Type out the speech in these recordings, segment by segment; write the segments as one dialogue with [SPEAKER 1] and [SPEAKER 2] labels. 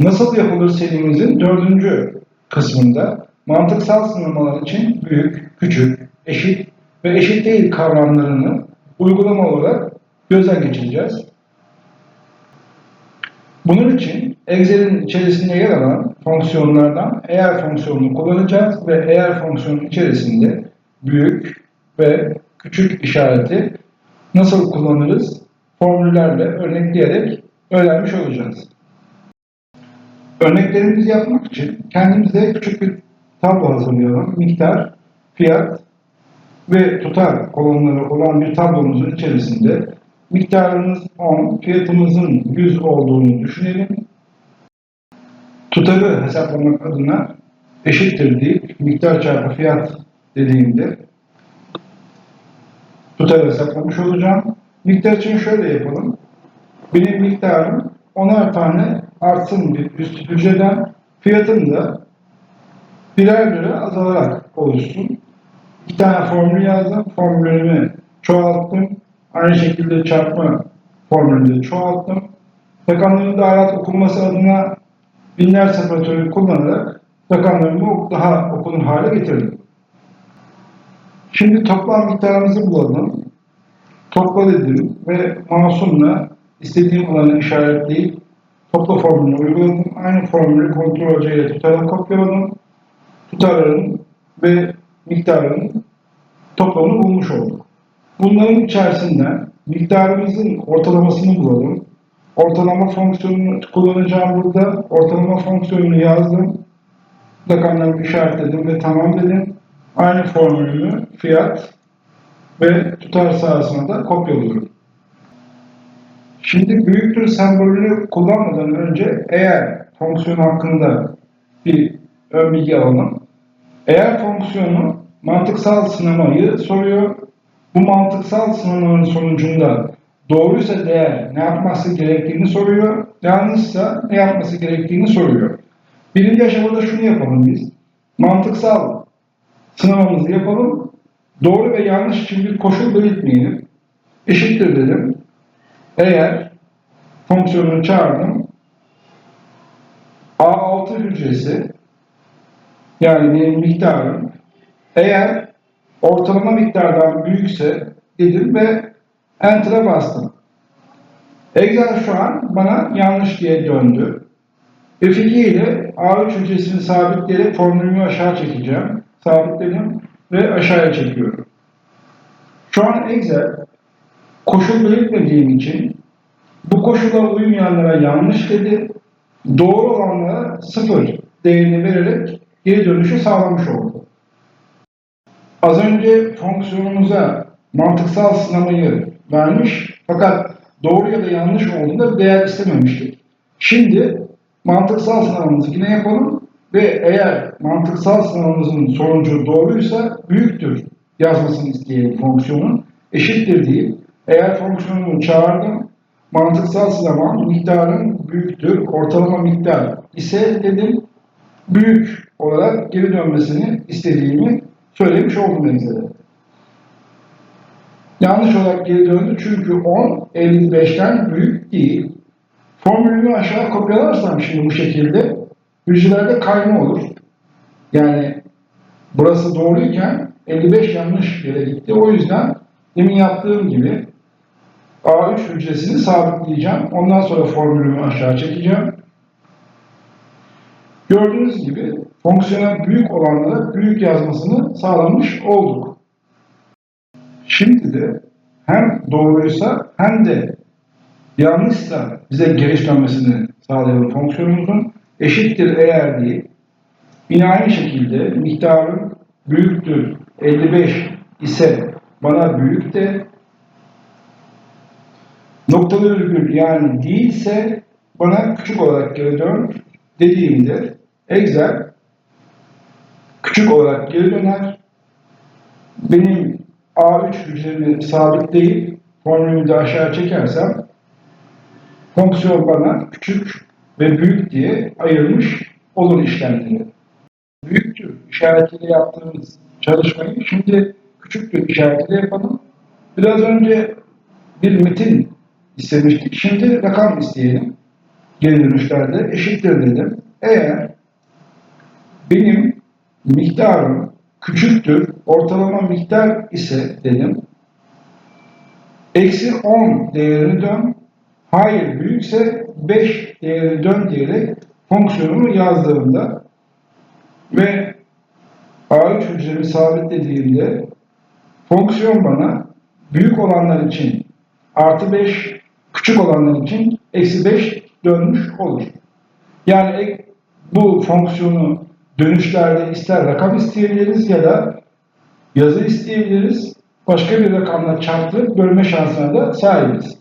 [SPEAKER 1] Nasıl yapılır serimizin dördüncü kısmında mantıksal sınırlamalar için büyük, küçük, eşit ve eşit değil kavramlarını uygulama olarak gözden geçireceğiz. Bunun için Excel'in içerisinde yer alan fonksiyonlardan eğer fonksiyonunu kullanacağız ve eğer fonksiyonun içerisinde büyük ve küçük işareti nasıl kullanırız formüllerle örnekleyerek öğrenmiş olacağız. Örneklerimizi yapmak için kendimize küçük bir tablo hazırlayalım. Miktar, fiyat ve tutar kolonları olan bir tablomuzun içerisinde miktarımız 10, fiyatımızın 100 olduğunu düşünelim. Tutarı hesaplamak adına eşittir deyip miktar çarpı fiyat dediğimde tutarı hesaplamış olacağım. Miktar için şöyle yapalım. Benim miktarım 10'ar tane artsın üst hücreden fiyatım da birer lira azalarak oluşsun. İki tane formül yazdım. Formüllerimi çoğalttım. Aynı şekilde çarpma formülünü de çoğalttım. Rakamların daha rahat okunması adına binler separatörü kullanarak rakamlarımı daha okunur hale getirdim. Şimdi toplam miktarımızı bulalım. Topla dedim ve mouse'umla istediğim alanı işaretleyip topla formülünü uyguladım. Aynı formülü kontrol C ile kopyaladım. Tutarların ve miktarın toplamını bulmuş olduk. Bunların içerisinden miktarımızın ortalamasını bulalım. Ortalama fonksiyonunu kullanacağım burada. Ortalama fonksiyonunu yazdım. Rakamlarımı işaretledim ve tamam dedim. Aynı formülümü fiyat ve tutar sahasına da kopyalıyorum. Şimdi büyüktür sembolünü kullanmadan önce eğer fonksiyon hakkında bir ön bilgi alalım. Eğer fonksiyonu mantıksal sınamayı soruyor. Bu mantıksal sınamanın sonucunda doğruysa değer ne yapması gerektiğini soruyor. Yanlışsa ne yapması gerektiğini soruyor. Birinci aşamada şunu yapalım biz. Mantıksal sınavımızı yapalım. Doğru ve yanlış için bir koşul belirtmeyelim. Eşittir dedim. Eğer fonksiyonunu çağırdım. A6 hücresi yani benim miktarım eğer ortalama miktardan büyükse dedim ve Enter'a bastım. Excel şu an bana yanlış diye döndü. F2 ile A3 hücresini sabitleyerek formülümü aşağı çekeceğim. Sabitledim ve aşağıya çekiyorum. Şu an Excel koşul belirtmediğim için bu koşula uymayanlara yanlış dedi. Doğru olanlara sıfır değerini vererek geri dönüşü sağlamış oldu. Az önce fonksiyonumuza mantıksal sınamayı vermiş fakat doğru ya da yanlış olduğunda değer istememiştik. Şimdi mantıksal sınavımızı yine yapalım ve eğer mantıksal sınavımızın sonucu doğruysa büyüktür yazmasını isteyelim fonksiyonun. Eşittir değil. Eğer fonksiyonumu çağırdım, mantıksal sınavım miktarın büyüktür, ortalama miktar ise dedim büyük olarak geri dönmesini istediğimi söylemiş oldum Excel'e. Yanlış olarak geri döndü çünkü 10 55'ten büyük değil. Formülümü aşağı kopyalarsam şimdi bu şekilde hücrelerde kayma olur. Yani burası doğruyken 55 yanlış yere gitti. O yüzden demin yaptığım gibi A3 hücresini sabitleyeceğim. Ondan sonra formülümü aşağı çekeceğim. Gördüğünüz gibi fonksiyona büyük olanlara büyük yazmasını sağlamış olduk. Şimdi de hem doğruysa hem de yanlışsa bize geri dönmesini sağlayalım fonksiyonumuzun. Eşittir eğer değil. Yine aynı şekilde miktarın büyüktür 55 ise bana büyük de noktalı virgül yani değilse bana küçük olarak geri dön dediğimde Excel küçük olarak geri döner. Benim A3 hücremi sabitleyip formülümü de aşağı çekersem fonksiyon bana küçük ve büyük diye ayırmış olur işlemleri. Büyüktür işaretiyle yaptığımız çalışmayı şimdi küçüktür işaretiyle yapalım. Biraz önce bir metin istemiştik. Şimdi rakam isteyelim. geri dönüşlerde eşittir dedim. Eğer benim miktarım küçüktür, ortalama miktar ise dedim. Eksi 10 değerini dön. Hayır büyükse 5 değerini dön diyerek fonksiyonumu yazdığımda ve A3 hücremi sabitlediğimde fonksiyon bana büyük olanlar için artı 5, küçük olanlar için eksi 5 dönmüş olur. Yani bu fonksiyonu dönüşlerde ister rakam isteyebiliriz ya da yazı isteyebiliriz. Başka bir rakamla çarptırıp bölme şansına da sahibiz.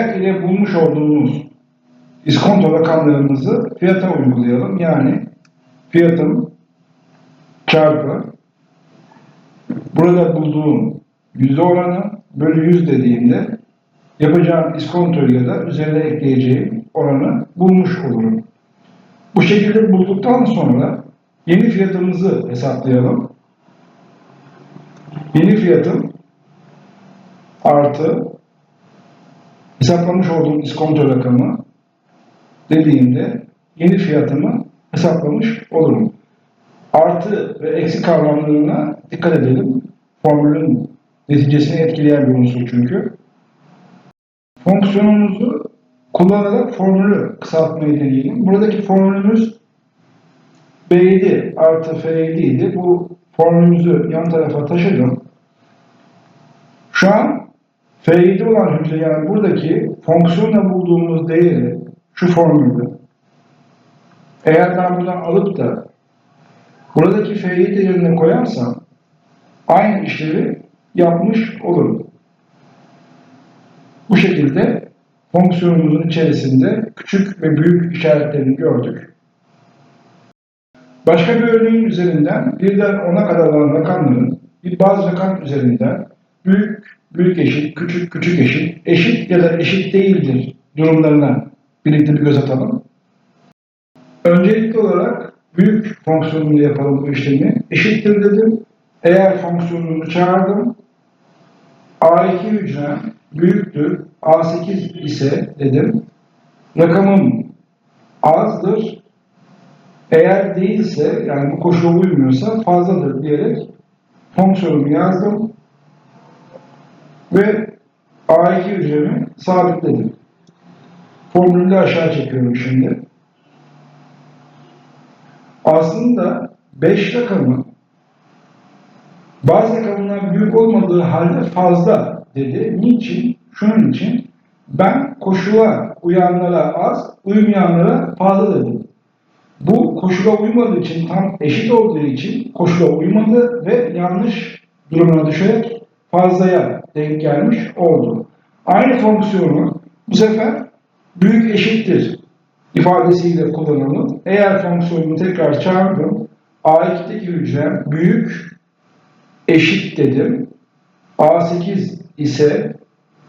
[SPEAKER 1] ile bulmuş olduğumuz iskonto rakamlarımızı fiyata uygulayalım. Yani fiyatım çarpı burada bulduğum yüzde oranı bölü yüz dediğimde yapacağım iskontoyla da üzerine ekleyeceğim oranı bulmuş olurum. Bu şekilde bulduktan sonra yeni fiyatımızı hesaplayalım. Yeni fiyatım artı hesaplamış olduğum iskonto rakamı dediğimde yeni fiyatımı hesaplamış olurum. Artı ve eksi kavramlarına dikkat edelim. Formülün neticesini etkileyen bir unsur çünkü. Fonksiyonumuzu kullanarak formülü kısaltmayı deneyelim. Buradaki formülümüz B7 artı F7 idi. Bu formülümüzü yan tarafa taşıdım. Şu an F7 olan hücre yani buradaki fonksiyonla bulduğumuz değeri şu formülde. Eğer ben buradan alıp da buradaki F7 yerine koyarsam aynı işlevi yapmış olurum. Bu şekilde fonksiyonumuzun içerisinde küçük ve büyük işaretlerini gördük. Başka bir örneğin üzerinden birden 10'a kadar olan rakamların bir bazı rakam üzerinden büyük, büyük eşit, küçük, küçük eşit, eşit ya da eşit değildir durumlarına birlikte bir göz atalım. Öncelikli olarak büyük fonksiyonunu yapalım bu işlemi. Eşittir dedim. Eğer fonksiyonunu çağırdım. A2 hücrem büyüktür. A8 ise dedim. Rakamım azdır. Eğer değilse yani bu koşula uymuyorsa fazladır diyerek fonksiyonumu yazdım. Ve A2 hücremi sabitledim. Formülü aşağı çekiyorum şimdi. Aslında 5 rakamı bazı rakamından büyük olmadığı halde fazla dedi. Niçin? Şunun için ben koşula uyanlara az, uymayanlara fazla dedim. Bu koşula uymadığı için tam eşit olduğu için koşula uymadı ve yanlış durumuna düşerek fazlaya denk gelmiş oldu. Aynı fonksiyonu bu sefer büyük eşittir ifadesiyle kullanalım. Eğer fonksiyonunu tekrar çağırdım. A2'deki hücrem büyük eşit dedim. A8 ise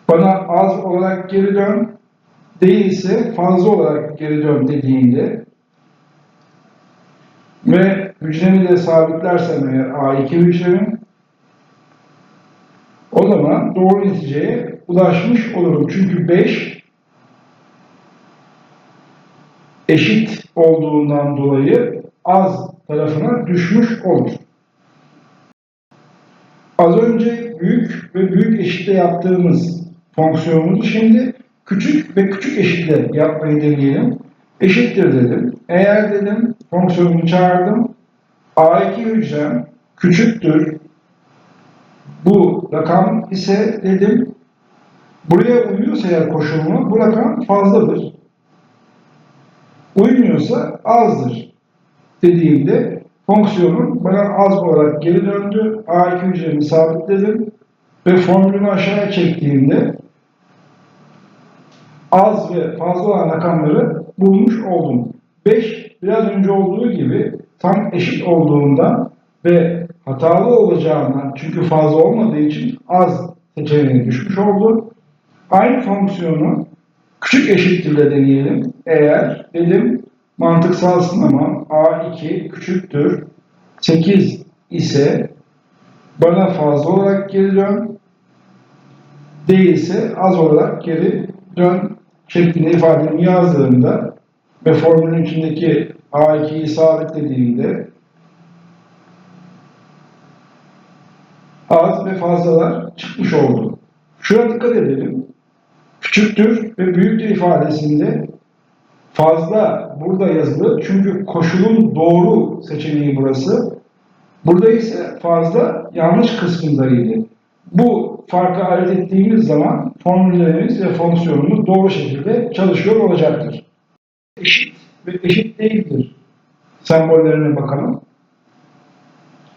[SPEAKER 1] bana az olarak geri dön, değilse fazla olarak geri dön dediğinde ve hücremi de sabitlersem eğer A2 hücremi o zaman doğru neticeye ulaşmış olurum. Çünkü 5 eşit olduğundan dolayı az tarafına düşmüş olur. Az önce büyük ve büyük eşitle yaptığımız fonksiyonumuzu şimdi küçük ve küçük eşitle yapmayı deneyelim. Eşittir dedim. Eğer dedim fonksiyonumu çağırdım. A2 hücrem küçüktür. Bu rakam ise dedim buraya uyuyorsa eğer koşulumu bu rakam fazladır. Uymuyorsa azdır dediğimde fonksiyonun bana az olarak geri döndü. A2 hücremi sabitledim ve formülümü aşağıya çektiğimde az ve fazla olan rakamları bulmuş oldum. 5 biraz önce olduğu gibi tam eşit olduğundan ve hatalı olacağından çünkü fazla olmadığı için az seçeneğine düşmüş oldu. Aynı fonksiyonu küçük eşittirle deneyelim. Eğer dedim mantıksal sınamam A2 küçüktür 8 ise bana fazla olarak geri dön değilse az olarak geri dön şeklinde ifademi yazdığımda ve formülün içindeki A2'yi sabitlediğimde az ve fazlalar çıkmış oldu. Şuna dikkat edelim. Küçüktür ve büyüktür ifadesinde fazla burada yazılı çünkü koşulun doğru seçeneği burası. Burada ise fazla yanlış kısmındaydı. Bu farkı ayırt ettiğimiz zaman formüllerimiz ve fonksiyonumuz doğru şekilde çalışıyor olacaktır. Eşit ve eşit değildir. Sembollerine bakalım.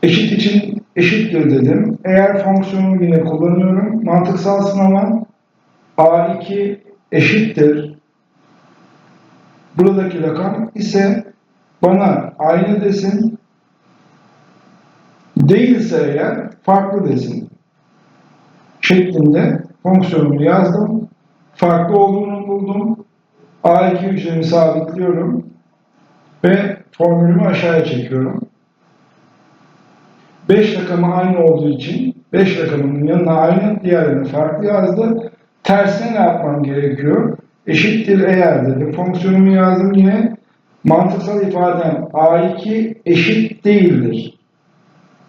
[SPEAKER 1] Eşit için eşittir dedim. Eğer fonksiyonumu yine kullanıyorum. Mantıksal sınava A2 eşittir. Buradaki rakam ise bana aynı desin. Değilse eğer farklı desin. Şeklinde fonksiyonumu yazdım. Farklı olduğunu buldum. A2 hücremi sabitliyorum. Ve formülümü aşağıya çekiyorum. 5 rakamı aynı olduğu için 5 rakamının yanına aynı, diğerlerini farklı yazdı. Tersine ne yapmam gerekiyor? Eşittir eğer dedim. Fonksiyonumu yazdım yine. Mantıksal ifadem A2 eşit değildir.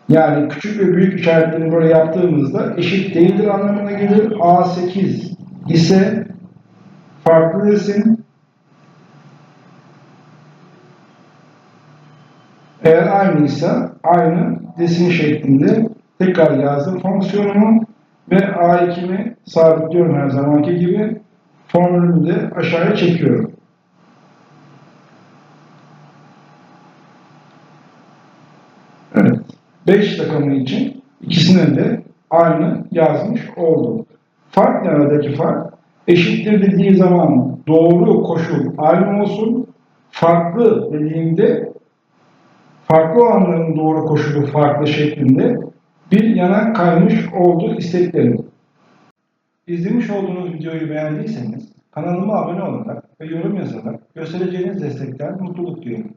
[SPEAKER 1] Yani küçük ve büyük işaretlerini böyle yaptığımızda eşit değildir anlamına gelir. A8 ise farklı desin. Eğer aynıysa aynı desin şeklinde tekrar yazdım fonksiyonumu ve A2'mi sabitliyorum her zamanki gibi. Formülümü de aşağıya çekiyorum. Evet. 5 rakamı için ikisine de aynı yazmış oldum. Fark ne aradaki fark? Eşittir dediği zaman doğru koşul aynı olsun. Farklı dediğimde farklı olanların doğru koşulu farklı şeklinde bir yana kaymış oldu isteklerim. İzlemiş olduğunuz videoyu beğendiyseniz kanalıma abone olarak ve yorum yazarak göstereceğiniz destekten mutluluk duyuyorum.